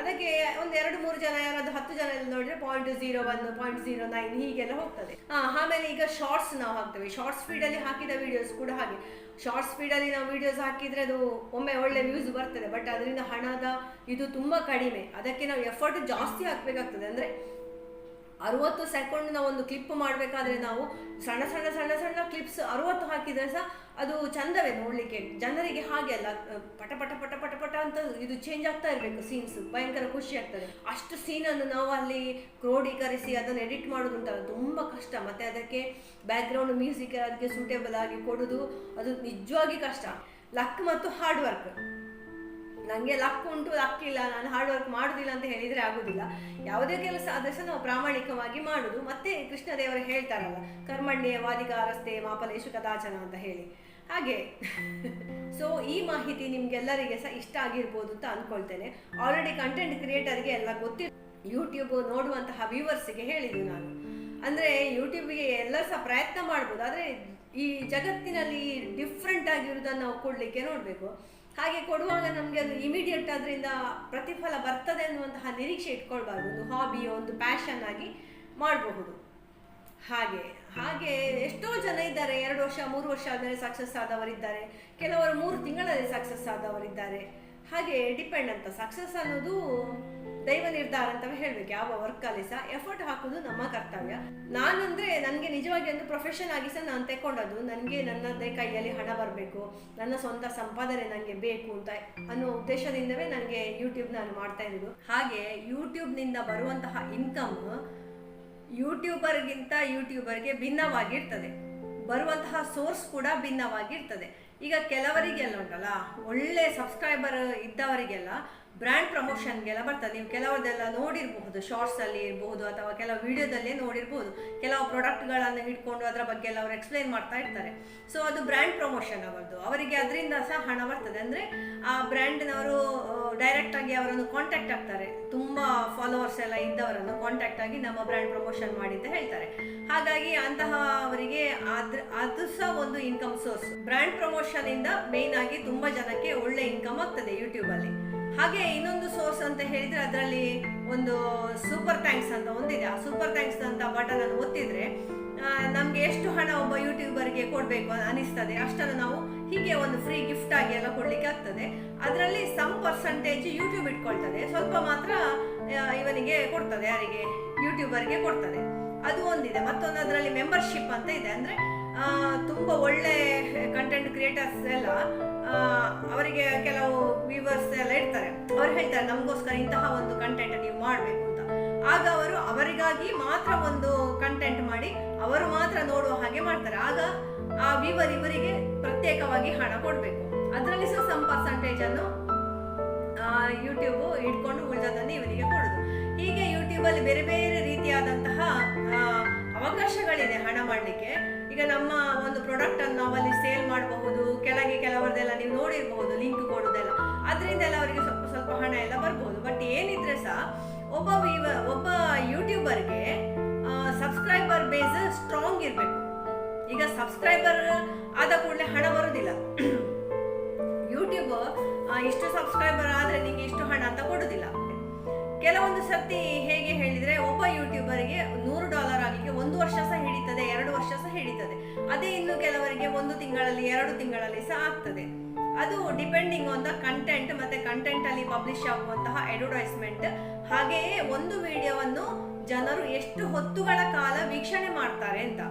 ಅದಕ್ಕೆ ಒಂದು ಎರಡು ಮೂರು ಜನ, ಯಾರಾದ್ರೂ ಹತ್ತು ಜನ ಎಲ್ಲ ನೋಡಿದ್ರೆ point zero one point zero nine ಹೀಗೆಲ್ಲ ಹೋಗ್ತದೆ. ಆಮೇಲೆ ಈಗ ಶಾರ್ಟ್ಸ್ ನಾವು ಹಾಕ್ತೇವೆ. ಶಾರ್ಟ್ಸ್ ಫೀಡಲ್ಲಿ ಹಾಕಿದ ವಿಡಿಯೋಸ್ ಕೂಡ ಹಾಗೆ. ಶಾರ್ಟ್ಸ್ ಸ್ಪೀಡಲ್ಲಿ ನಾವು ವಿಡಿಯೋಸ್ ಹಾಕಿದ್ರೆ ಅದು ಒಮ್ಮೆ ಒಳ್ಳೆ ವ್ಯೂಸ್ ಬರ್ತದೆ. ಬಟ್ ಅದರಿಂದ ಹಣದ ಇದು ತುಂಬ ಕಡಿಮೆ. ಅದಕ್ಕೆ ನಾವು ಎಫರ್ಟ್ ಜಾಸ್ತಿ ಹಾಕಬೇಕಾಗ್ತದೆ. ಅಂದರೆ ಅರುವತ್ತು ಸೆಕೆಂಡ್ನ ಒಂದು ಕ್ಲಿಪ್ ಮಾಡಬೇಕಾದ್ರೆ ನಾವು ಸಣ್ಣ ಸಣ್ಣ ಸಣ್ಣ ಸಣ್ಣ ಕ್ಲಿಪ್ಸ್ ಅರುವತ್ತು ಹಾಕಿದ್ರೆ ಸಹ ಅದು ಚಂದವೇ ನೋಡಲಿಕ್ಕೆ. ಜನರಿಗೆ ಹಾಗೆ ಅಲ್ಲ ಪಟ ಪಟ ಪಟ ಪಟ ಪಟ ಅಂತ ಇದು ಚೇಂಜ್ ಆಗ್ತಾ ಇರಬೇಕು ಸೀನ್ಸ್ ಭಯಂಕರ ಖುಷಿ ಆಗ್ತದೆ. ಅಷ್ಟು ಸೀನನ್ನು ನಾವು ಅಲ್ಲಿ ಕ್ರೋಢೀಕರಿಸಿ ಅದನ್ನು ಎಡಿಟ್ ಮಾಡೋದುಂಟಲ್ಲ ತುಂಬ ಕಷ್ಟ. ಮತ್ತೆ ಅದಕ್ಕೆ ಬ್ಯಾಕ್ಗ್ರೌಂಡ್ ಮ್ಯೂಸಿಕ್ ಅದಕ್ಕೆ ಸೂಟೇಬಲ್ ಆಗಿ ಕೊಡೋದು ಅದು ನಿಜವಾಗಿ ಕಷ್ಟ. ಲಕ್ ಮತ್ತು ಹಾರ್ಡ್ ವರ್ಕ್ ನನಗೆ ಲಕ್ ಉಂಟು, ಲಕ್ ಇಲ್ಲ, ನಾನು ಹಾರ್ಡ್ ವರ್ಕ್ ಮಾಡುದಿಲ್ಲ ಅಂತ ಹೇಳಿದರೆ ಆಗುದಿಲ್ಲ. ಯಾವುದೇ ಕೆಲಸ ಆದರೆ ಸಹ ನಾವು ಪ್ರಾಮಾಣಿಕವಾಗಿ ಮಾಡುದು. ಮತ್ತೆ ಕೃಷ್ಣದೇವರು ಹೇಳ್ತಾರಲ್ಲ ಕರ್ಮಣ್ಯ ವಾದಿಕಾರಸ್ತೆ ಮಾಪಲೇಶು ಕದಾಚನ ಅಂತ ಹೇಳಿ. ಹಾಗೆ. ಸೊ ಈ ಮಾಹಿತಿ ನಿಮ್ಗೆಲ್ಲರಿಗೆ ಸಹ ಇಷ್ಟ ಆಗಿರ್ಬೋದು ಅಂತ ಅನ್ಕೊಳ್ತೇನೆ. ಆಲ್ರೆಡಿ ಕಂಟೆಂಟ್ ಕ್ರಿಯೇಟರ್ಗೆ ಎಲ್ಲ ಗೊತ್ತಿ ಯೂಟ್ಯೂಬ್ ನೋಡುವಂತಹ ವ್ಯೂವರ್ಸ್ಗೆ ಹೇಳಿದ್ದು ನಾನು. ಅಂದರೆ ಯೂಟ್ಯೂಬ್ಗೆ ಎಲ್ಲ ಸಹ ಪ್ರಯತ್ನ ಮಾಡ್ಬೋದು. ಆದರೆ ಈ ಜಗತ್ತಿನಲ್ಲಿ ಡಿಫ್ರೆಂಟ್ ಆಗಿರುವುದನ್ನು ನಾವು ಕೊಡಲಿಕ್ಕೆ ನೋಡಬೇಕು. ಹಾಗೆ ಕೊಡುವಾಗ ನಮಗೆ ಅದು ಇಮಿಡಿಯೇಟ್ ಅದರಿಂದ ಪ್ರತಿಫಲ ಬರ್ತದೆ ಅನ್ನುವಂತಹ ನಿರೀಕ್ಷೆ ಇಟ್ಕೊಳ್ಬಾರ್ದು. ಒಂದು ಹಾಬಿ ಒಂದು ಪ್ಯಾಷನ್ ಆಗಿ ಮಾಡಬಹುದು. ಹಾಗೆ ಹಾಗೆ ಎಷ್ಟೋ ಜನ ಇದ್ದಾರೆ, ಎರಡು ವರ್ಷ, ಮೂರು ವರ್ಷ ಆದಮೇಲೆ ಸಕ್ಸಸ್ ಆದವರಿದ್ದಾರೆ. ಕೆಲವರು ಮೂರು ತಿಂಗಳಲ್ಲಿ ಸಕ್ಸಸ್ ಆದವರಿದ್ದಾರೆ. ಹಾಗೆ ಡಿಪೆಂಡ್ ಅಂತ. ಸಕ್ಸಸ್ ಅನ್ನೋದು ದೈವ ನಿರ್ಧಾರ ಅಂತವೇ ಹೇಳ್ಬೇಕು, ಯಾವ ವರ್ಕಲ್ಲಿ ಸಹ ಎಫರ್ಟ್ ಹಾಕೋದು ನಮ್ಮ ಕರ್ತವ್ಯ. ನಾನಂದ್ರೆ ನನಗೆ ನಿಜವಾಗಿ ಒಂದು ಪ್ರೊಫೆಷನ್ ಆಗಿ ಸಹ ನಾನು ತೆಕೊಂಡದ್ದು ನನಗೆ ನನ್ನದೇ ಕೈಯಲ್ಲಿ ಹಣ ಬರಬೇಕು, ನನ್ನ ಸ್ವಂತ ಸಂಪಾದನೆ ನನಗೆ ಬೇಕು ಅಂತ ಅನ್ನೋ ಉದ್ದೇಶದಿಂದವೇ ನನಗೆ ಯೂಟ್ಯೂಬ್ ನಾನು ಮಾಡ್ತಾ ಇರೋದು. ಹಾಗೆ ಯೂಟ್ಯೂಬ್ನಿಂದ ಬರುವಂತಹ ಇನ್ಕಮ್ ಯೂಟ್ಯೂಬರ್ಗಿಂತ ಯೂಟ್ಯೂಬರ್ಗೆ ಭಿನ್ನವಾಗಿರ್ತದೆ. ಬರುವಂತಹ ಸೋರ್ಸ್ ಕೂಡ ಭಿನ್ನವಾಗಿರ್ತದೆ. ಈಗ ಕೆಲವರಿಗೆಲ್ಲ ಉಂಟಲ್ಲ, ಒಳ್ಳೆ ಸಬ್ಸ್ಕ್ರೈಬರ್ ಇದ್ದವರಿಗೆಲ್ಲ ಬ್ರ್ಯಾಂಡ್ ಪ್ರಮೋಷನ್ಗೆಲ್ಲ ಬರ್ತದೆ. ನೀವು ಕೆಲವರದೆಲ್ಲ ನೋಡಿರಬಹುದು ಶಾರ್ಟ್ಸಲ್ಲಿ ಇರಬಹುದು ಅಥವಾ ಕೆಲವು ವಿಡಿಯೋದಲ್ಲೇ ನೋಡಿರಬಹುದು. ಕೆಲವು ಪ್ರಾಡಕ್ಟ್ಗಳನ್ನು ಇಟ್ಕೊಂಡು ಅದರ ಬಗ್ಗೆ ಎಲ್ಲ ಅವ್ರು ಎಕ್ಸ್ಪ್ಲೈನ್ ಮಾಡ್ತಾ ಇರ್ತಾರೆ. ಸೊ ಅದು ಬ್ರ್ಯಾಂಡ್ ಪ್ರಮೋಷನ್ ಅವರದ್ದು ಅವರಿಗೆ ಅದರಿಂದ ಸಹ ಹಣ ಬರ್ತದೆ. ಅಂದರೆ ಆ ಬ್ರ್ಯಾಂಡ್ನವರು ಡೈರೆಕ್ಟ್ ಆಗಿ ಅವರನ್ನು ಕಾಂಟ್ಯಾಕ್ಟ್ ಆಗ್ತಾರೆ. ತುಂಬ ಫಾಲೋವರ್ಸ್ ಎಲ್ಲ ಇದ್ದವರನ್ನು ಕಾಂಟ್ಯಾಕ್ಟ್ ಆಗಿ ನಮ್ಮ ಬ್ರ್ಯಾಂಡ್ ಪ್ರಮೋಷನ್ ಮಾಡಿ ಅಂತ ಹೇಳ್ತಾರೆ. ಹಾಗಾಗಿ ಅಂತಹ ಅವರಿಗೆ ಅದ್ರ ಅದು ಸಹ ಒಂದು ಇನ್ಕಮ್ ಸೋರ್ಸ್ ಬ್ರ್ಯಾಂಡ್ ಪ್ರಮೋಷನ್ ಇಂದ ಮೇನ್ ಆಗಿ ತುಂಬಾ ಜನಕ್ಕೆ ಒಳ್ಳೆ ಇನ್ಕಮ್ ಆಗ್ತದೆ ಯೂಟ್ಯೂಬ್ ಅಲ್ಲಿ. ಹಾಗೆ ಇನ್ನೊಂದು ಸೋರ್ಸ್ ಅಂತ ಹೇಳಿದ್ರೆ ಅದರಲ್ಲಿ ಒಂದು ಸೂಪರ್ ಥ್ಯಾಂಕ್ಸ್ ಅಂತ ಒಂದಿದೆ. ಆ ಸೂಪರ್ ಥ್ಯಾಂಕ್ಸ್ ಅಂತ ಬಟನ್ ಅನ್ನು ಒತ್ತಿದ್ರೆ ನಮ್ಗೆ ಎಷ್ಟು ಹಣ ಒಬ್ಬ ಯೂಟ್ಯೂಬರ್ಗೆ ಕೊಡಬೇಕು ಅನಿಸ್ತದೆ. ಅಷ್ಟನ್ನು ನಾವು ಹೀಗೆ ಒಂದು ಫ್ರೀ ಗಿಫ್ಟ್ ಆಗಿ ಎಲ್ಲ ಕೊಡ್ಲಿಕ್ಕೆ ಆಗ್ತದೆ. ಅದರಲ್ಲಿ ಸಮ್ ಪರ್ಸೆಂಟೇಜ್ ಯೂಟ್ಯೂಬ್ ಇಟ್ಕೊಳ್ತದೆ. ಸ್ವಲ್ಪ ಮಾತ್ರ ಇವನಿಗೆ ಕೊಡ್ತದೆ, ಯಾರಿಗೆ? ಯೂಟ್ಯೂಬರ್ಗೆ ಕೊಡ್ತದೆ. ಅದು ಒಂದಿದೆ. ಮತ್ತೊಂದು ಅದರಲ್ಲಿ ಮೆಂಬರ್ಶಿಪ್ ಅಂತ ಇದೆ. ಅಂದ್ರೆ ತುಂಬ ಒಳ್ಳೆ ಕಂಟೆಂಟ್ ಕ್ರಿಯೇಟರ್ಸ್ ಎಲ್ಲ ಅವರಿಗೆ ಕೆಲವು ವ್ಯೂವರ್ಸ್ ಎಲ್ಲ ಇರ್ತಾರೆ. ಅವ್ರು ಹೇಳ್ತಾರೆ, ನಮಗೋಸ್ಕರ ಇಂತಹ ಒಂದು ಕಂಟೆಂಟ್ ನೀವು ಮಾಡಬೇಕು ಅಂತ. ಆಗ ಅವರು ಅವರಿಗಾಗಿ ಮಾತ್ರ ಒಂದು ಕಂಟೆಂಟ್ ಮಾಡಿ ಅವರು ಮಾತ್ರ ನೋಡುವ ಹಾಗೆ ಮಾಡ್ತಾರೆ. ಆಗ ಆ ವ್ಯೂವರ್ ಇವರಿಗೆ ಪ್ರತ್ಯೇಕವಾಗಿ ಹಣ ಕೊಡಬೇಕು. ಅದರಲ್ಲಿ ಸಹ ಸಮ್ ಪರ್ಸಂಟೇಜ್ ಅನ್ನು ಯೂಟ್ಯೂಬ್ ಇಟ್ಕೊಂಡು ಉಳಿದದನ್ನು ಇವರಿಗೆ ಕೊಡೋದು. ಹೀಗೆ ಯೂಟ್ಯೂಬಲ್ಲಿ ಬೇರೆ ಬೇರೆ ರೀತಿಯಾದಂತಹ ಅವಕಾಶಗಳಿದೆ ಹಣ ಮಾಡಲಿಕ್ಕೆ. ಈಗ ನಮ್ಮ ಒಂದು ಪ್ರಾಡಕ್ಟ್ ಅನ್ನು ನಾವಲ್ಲಿ ಸೇಲ್ ಮಾಡಬಹುದು, ಕೆಳಗೆ ಕೆಲವರದೆಲ್ಲ ನೀವು ನೋಡಿರಬಹುದು ಲಿಂಕ್ ಕೊಡೋದೆಲ್ಲ. ಅದರಿಂದ ಎಲ್ಲ ಅವರಿಗೆ ಸ್ವಲ್ಪ ಸ್ವಲ್ಪ ಹಣ ಎಲ್ಲ ಬರ್ಬೋದು. ಬಟ್ ಏನಿದ್ರೆ ಸಹ ಒಬ್ಬ ಒಬ್ಬ ಯೂಟ್ಯೂಬರ್ಗೆ ಸಬ್ಸ್ಕ್ರೈಬರ್ ಬೇಸ್ ಸ್ಟ್ರಾಂಗ್ ಇರಬೇಕು. ಈಗ ಸಬ್ಸ್ಕ್ರೈಬರ್ ಆದ ಕೂಡಲೇ ಹಣ ಬರುವುದಿಲ್ಲ ಯೂಟ್ಯೂಬ್ ಇಷ್ಟು ಸಬ್ಸ್ಕ್ರೈಬರ್ ಆದರೆ ನಿಮಗೆ ಇಷ್ಟು ಹಣ ಅಂತ ಕೊಡುದಿಲ್ಲ. ಕೆಲವೊಂದು ಸರ್ತಿ ಹೇಗೆ ಹೇಳಿದ್ರೆ, ಒಬ್ಬ ಯೂಟ್ಯೂಬರ್ಗೆ ನೂರು ಡಾಲರ್ ಆಗಲಿಕ್ಕೆ ಒಂದು ವರ್ಷ ಸಹ ಎರಡು ವರ್ಷ ಸಹ ಹಿಡಿತದೆ. ಕೆಲವರಿಗೆ ಒಂದು ತಿಂಗಳಲ್ಲಿ, ಎರಡು ತಿಂಗಳಲ್ಲಿ ಸಹ ಆಗ್ತದೆ. ಅದು ಡಿಪೆಂಡಿಂಗ್ ಆನ್ ದ ಕಂಟೆಂಟ್ ಮತ್ತೆ ಕಂಟೆಂಟ್ ಅಲ್ಲಿ ಪಬ್ಲಿಷ್ ಆಗುವಂತಹ ಅಡ್ವರ್ಟೈಸ್ಮೆಂಟ್ ಹಾಗೆಯೇ ಒಂದು ವಿಡಿಯೋವನ್ನು ಜನರು ಎಷ್ಟು ಹೊತ್ತುಗಳ ಕಾಲ ವೀಕ್ಷಣೆ ಮಾಡ್ತಾರೆ ಅಂತ.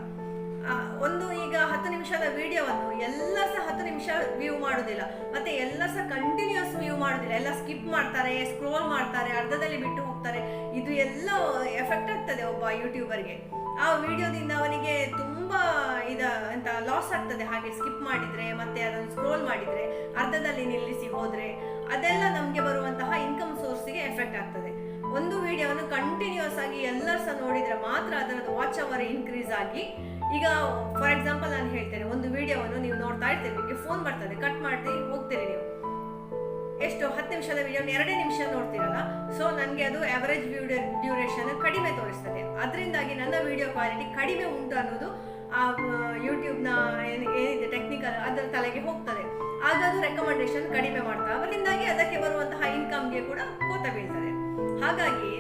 ಒಂದು ಈಗ ಹತ್ತು ನಿಮಿಷದ ವಿಡಿಯೋವನ್ನು ಎಲ್ಲ ಸಹ ಹತ್ತು ನಿಮಿಷ ವ್ಯೂ ಮಾಡೋದಿಲ್ಲ. ಮತ್ತೆ ಎಲ್ಲ ಸಹ ಕಂಟಿನ್ಯೂಸ್ ವ್ಯೂ ಮಾಡೋದಿಲ್ಲ. ಎಲ್ಲ ಸ್ಕಿಪ್ ಮಾಡ್ತಾರೆ ಸ್ಕ್ರೋಲ್ ಮಾಡ್ತಾರೆ, ಅರ್ಧದಲ್ಲಿ ಬಿಟ್ಟು ಹೋಗ್ತಾರೆ. ಇದು ಎಲ್ಲ ಎಫೆಕ್ಟ್ ಆಗ್ತದೆ ಒಬ್ಬ ಯೂಟ್ಯೂಬರ್ಗೆ ಆ ವಿಡಿಯೋದಿಂದ ಅವನಿಗೆ ತುಂಬಾ ಇದ ಅಂತ ಲಾಸ್ ಆಗ್ತದೆ, ಹಾಗೆ ಸ್ಕಿಪ್ ಮಾಡಿದ್ರೆ, ಮತ್ತೆ ಅದನ್ನು ಸ್ಕ್ರೋಲ್ ಮಾಡಿದ್ರೆ, ಅರ್ಧದಲ್ಲಿ ನಿಲ್ಲಿಸಿ ಹೋದ್ರೆ, ಅದೆಲ್ಲ ನಮಗೆ ಬರುವಂತಹ ಇನ್ಕಮ್ ಸೋರ್ಸಿಗೆ ಎಫೆಕ್ಟ್ ಆಗ್ತದೆ. ಒಂದು ವಿಡಿಯೋವನ್ನು ಕಂಟಿನ್ಯೂಸ್ ಆಗಿ ಎಲ್ಲರೂ ಸಹ ನೋಡಿದ್ರೆ ಮಾತ್ರ ಅದರದ್ದು ವಾಚ್ ಅವರ್ ಇನ್ಕ್ರೀಸ್ ಆಗಿ, ಈಗ ಫಾರ್ ಎಕ್ಸಾಂಪಲ್ ನಾನು ಹೇಳ್ತೇನೆ, ಒಂದು ವಿಡಿಯೋವನ್ನು ನೀವು ನೋಡ್ತಾ ಇರ್ತೀರಿ, ನಿಮಗೆ ಫೋನ್ ಬರ್ತದೆ ಕಟ್ ಮಾಡಿ ಹೋಗ್ತೀರಿ ನೀವು. ಎಷ್ಟು ಹತ್ತು ನಿಮಿಷದ ವಿಡಿಯೋ ಎರಡೇ ನಿಮಿಷ ನೋಡ್ತೀರಲ್ಲ ಸೊ ನನಗೆ ಅದು ಆವರೇಜ್ ವ್ಯೂ ಡ್ಯೂರೇಷನ್ ಕಡಿಮೆ ತೋರಿಸ್ತದೆ. ಅದರಿಂದಾಗಿ ನನ್ನ ವಿಡಿಯೋ ಕ್ವಾಲಿಟಿ ಕಡಿಮೆ ಉಂಟು ಅನ್ನೋದು, ಆ ಯೂಟ್ಯೂಬ್ನ ಏನು ಏನಿದೆ ಟೆಕ್ನಿಕಲ್ ಅದರ ತಲೆಗೆ ಹೋಗ್ತದೆ. ಅದು ರೆಕಮೆಂಡೇಶನ್ ಕಡಿಮೆ ಮಾಡ್ತಾ ಅದರಿಂದಾಗಿ ಅದಕ್ಕೆ ಬರುವಂತಹ ಇನ್ಕಮ್ಗೆ ಕೂಡ ಕೋತ ಬೀಳ್ತದೆ ಹಾಗಾಗಿ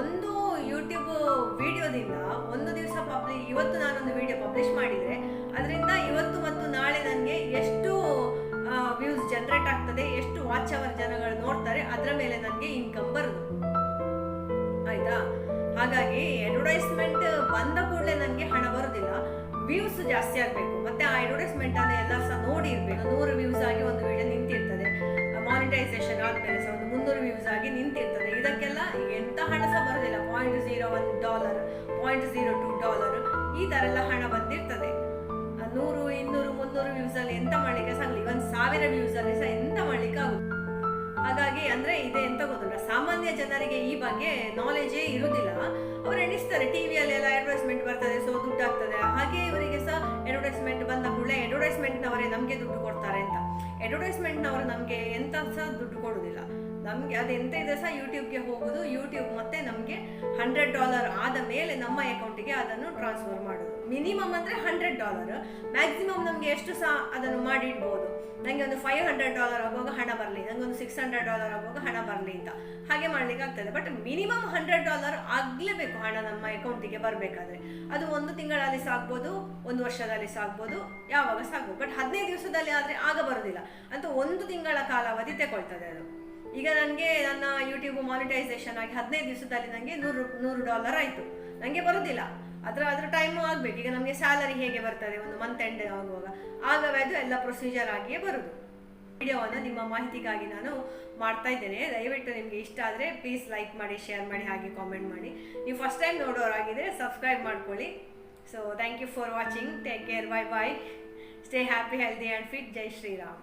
ಒಂದು ಯೂಟ್ಯೂಬ್ ವಿಡಿಯೋದಿಂದ ಒಂದು ದಿವಸ ಪಬ್ಲಿ ಇವತ್ತು ನಾನೊಂದು ವಿಡಿಯೋ ಪಬ್ಲಿಷ್ ಮಾಡಿದರೆ ಆಗ್ತದೆ ಎಷ್ಟು ವಾಚ್ ಅವರ್ ಜನಗಳು ನೋಡ್ತಾರೆ, ಅದರ ಮೇಲೆ ನನಗೆ ಇನ್ಕಮ್ ಬರುದು. ಆಯ್ತಾ? ಹಾಗಾಗಿ ಅಡ್ವರ್ಟೈಸ್ಮೆಂಟ್ ಬಂದ ಕೂಡಲೇ ನನಗೆ ಹಣ ಬರುದಿಲ್ಲ. ವ್ಯೂಸ್ ಜಾಸ್ತಿ ಆಗಬೇಕು. ಮತ್ತೆ ಆ ಅಡ್ವರ್ಟೈಸ್ಮೆಂಟ್ ಅನ್ನು ಎಲ್ಲ ಸಹ ನೋಡಿ ಇರಬೇಕು. ನೂರು ವ್ಯೂಸ್ ಆಗಿ ಒಂದು ವಿಡಿಯೋ ನಿಂತಿರ್ತದೆ. ಮಾನಿಟೈಸೇಷನ್ ಆದ್ಮೇಲೆ ಸಹ ಒಂದು ಮುನ್ನೂರು ವ್ಯೂಸ್ ಆಗಿ ನಿಂತಿರ್ತದೆ. ಇದಕ್ಕೆಲ್ಲ ಎಂತ ಹಣ ಸಹ ಬರೋದಿಲ್ಲ. Point zero one dollar point zero two dollar ಈ ತರ ಎಲ್ಲ ಹಣ ಬಂದಿರ್ತದೆ. ನೂರು, ಇನ್ನೂರು, ಮುನ್ನೂರು ವ್ಯೂಸ್ ಅಲ್ಲಿ ಎಂತ ಮಾಡಲಿಕ್ಕೆ ಸಹ ಸಾವಿರ ವ್ಯೂಸ್ ಅಲ್ಲಿ ಸಹ ಎಂತ ಮಾಡ್ಲಿಕ್ಕೆ ಆಗುತ್ತೆ ಹಾಗಾಗಿ ಅಂದ್ರೆ ಇದೆ ಎಂತ ಗೊತ್ತಿಲ್ಲ ಸಾಮಾನ್ಯ ಜನರಿಗೆ ಈ ಬಗ್ಗೆ ನಾಲೆಜೇ ಇರುವುದಿಲ್ಲ ಅವ್ರು ಎಣಿಸ್ತಾರೆ ಟಿವಿಯಲ್ಲಿ ಎಲ್ಲ ಅಡ್ವರ್ಟೈಸ್ಮೆಂಟ್ ಬರ್ತದೆ ಸೊ ದುಡ್ಡು ಆಗ್ತದೆ ಹಾಗೆ ಇವರಿಗೆ ಸಹ ಅಡ್ವರ್ಟೈಸ್ಮೆಂಟ್ ಬಂದ ಕೂಡಲೇ ಅಡ್ವರ್ಟೈಸ್ಮೆಂಟ್ನವರೇ ನಮಗೆ ದುಡ್ಡು ಕೊಡ್ತಾರೆ ಅಂತ. ಅಡ್ವರ್ಟೈಸ್ಮೆಂಟ್ನವರು ನಮಗೆ ಎಂತ ಸಹ ದುಡ್ಡು ಕೊಡುದಿಲ್ಲ ನಮಗೆ ಅದೆಂತ ಇದೆ ಸಹ ಯೂಟ್ಯೂಬ್ಗೆ ಹೋಗೋದು ಯೂಟ್ಯೂಬ್ ಮತ್ತೆ ನಮಗೆ ಹಂಡ್ರೆಡ್ ಡಾಲರ್ ಆದ ಮೇಲೆ ನಮ್ಮ ಅಕೌಂಟಿಗೆ ಅದನ್ನು ಟ್ರಾನ್ಸ್ಫರ್ ಮಾಡೋದು. ಮಿನಿಮಮ್ ಅಂದರೆ ಹಂಡ್ರೆಡ್ ಡಾಲರ್ ಮ್ಯಾಕ್ಸಿಮಮ್ ನಮಗೆ ಎಷ್ಟು ಸಹ ಅದನ್ನು ಮಾಡಿ ಇಡ್ಬೋದು. ನನಗೆ ಒಂದು ಫೈವ್ ಹಂಡ್ರೆಡ್ ಡಾಲರ್ ಆಗುವಾಗ ಹಣ ಬರಲಿ ಒಂದು ಸಿಕ್ಸ್ ಹಂಡ್ರೆಡ್ ಡಾಲರ್ ಆಗುವಾಗ ಹಣ ಬರಲಿ ಅಂತ. ಹಾಗೆ ಮಾಡ್ಲಿಕ್ಕೆ ಆಗ್ತದೆ ಬಟ್ ಮಿನಿಮಮ್ ಹಂಡ್ರೆಡ್ ಡಾಲರ್ ಆಗಲೇಬೇಕು ಹಣ ನಮ್ಮ ಅಕೌಂಟಿಗೆ ಬರಬೇಕಾದ್ರೆ. ಅದು ಒಂದು ತಿಂಗಳಲ್ಲಿ ಸಾಗ್ಬೋದು ಒಂದು ವರ್ಷದಲ್ಲಿ ಸಾಗ್ಬೋದು ಯಾವಾಗ ಸಾಗ್ಬೋದು ಬಟ್ ಹದಿನೈದು ದಿವಸದಲ್ಲಿ ಆದರೆ ಆಗ ಬರೋದಿಲ್ಲ. ಅಂತ ಒಂದು ತಿಂಗಳ ಕಾಲಾವಧಿ ತಗೊಳ್ತದೆ ಅದು. ಈಗ ನನಗೆ ನನ್ನ ಯೂಟ್ಯೂಬ್ ಮಾನಿಟೈಸೇಷನ್ ಆಗಿ ಹದಿನೈದು ದಿವಸದಲ್ಲಿ ನನಗೆ ನೂರು ನೂರು ಡಾಲರ್ ಆಯಿತು. ನನಗೆ ಬರೋದಿಲ್ಲ. ಅದರ ಅದರ ಟೈಮು ಆಗಬೇಕು. ಈಗ ನಮಗೆ ಸ್ಯಾಲರಿ ಹೇಗೆ ಬರ್ತದೆ? ಒಂದು ಮಂತ್ ಎಂಡ್ ಆಗುವಾಗ. ಆಗವೇ ಅದು ಎಲ್ಲ ಪ್ರೊಸೀಜರ್ ಆಗಿಯೇ ಬರುದು. ವಿಡಿಯೋವನ್ನು ನಿಮ್ಮ ಮಾಹಿತಿಗಾಗಿ ನಾನು ಮಾಡ್ತಾ ಇದ್ದೇನೆ. ದಯವಿಟ್ಟು ನಿಮಗೆ ಇಷ್ಟ ಆದರೆ ಪ್ಲೀಸ್ ಲೈಕ್ ಮಾಡಿ ಶೇರ್ ಮಾಡಿ, ಹಾಗೆ ಕಾಮೆಂಟ್ ಮಾಡಿ. ನೀವು ಫಸ್ಟ್ ಟೈಮ್ ನೋಡೋರಾಗಿದ್ದರೆ ಸಬ್ಸ್ಕ್ರೈಬ್ ಮಾಡ್ಕೊಳ್ಳಿ. So thank you for watching take care bye bye stay happy healthy and fit Jai Shriram